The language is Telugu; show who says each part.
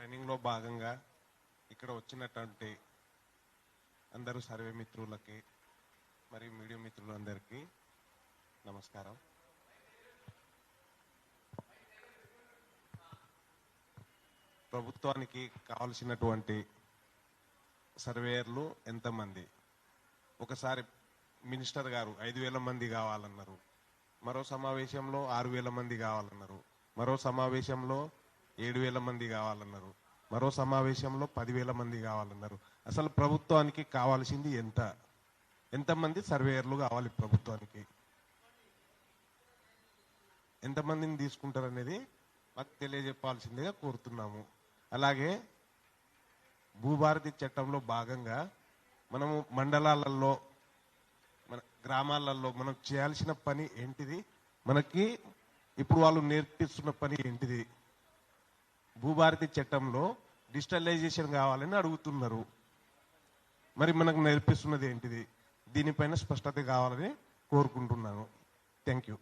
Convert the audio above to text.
Speaker 1: ట్రైనింగ్లో భాగంగా ఇక్కడ వచ్చినటువంటి అందరూ సర్వే మిత్రులకి మరియు మీడియా మిత్రులందరికీ నమస్కారం. ప్రభుత్వానికి కావలసినటువంటి సర్వేయర్లు ఎంతమంది? ఒకసారి మినిస్టర్ గారు ఐదు వేల మంది కావాలన్నారు. మరో సమావేశంలో ఆరు వేల మంది కావాలన్నారు. మరో సమావేశంలో ఏడు వేల మంది కావాలన్నారు. మరో సమావేశంలో పదివేల మంది కావాలన్నారు. అసలు ప్రభుత్వానికి కావాల్సింది ఎంత? ఎంతమంది సర్వేయర్లు కావాలి ప్రభుత్వానికి? ఎంతమందిని తీసుకుంటారనేది మాకు తెలియజెప్పాల్సిందిగా కోరుతున్నాము. అలాగే భూభారతి చట్టంలో భాగంగా మనము మండలాలలో మన గ్రామాలలో మనం చేయాల్సిన పని ఏంటిది? మనకి ఇప్పుడు వాళ్ళు నేర్పిస్తున్న పని ఏంటిది? భూభారతి చట్టంలో డిజిటలైజేషన్ కావాలని అడుగుతున్నారు. మరి మనకు నేర్పిస్తున్నది ఏంటిది? దీనిపైన స్పష్టత కావాలని కోరుకుంటున్నాను. Thank you.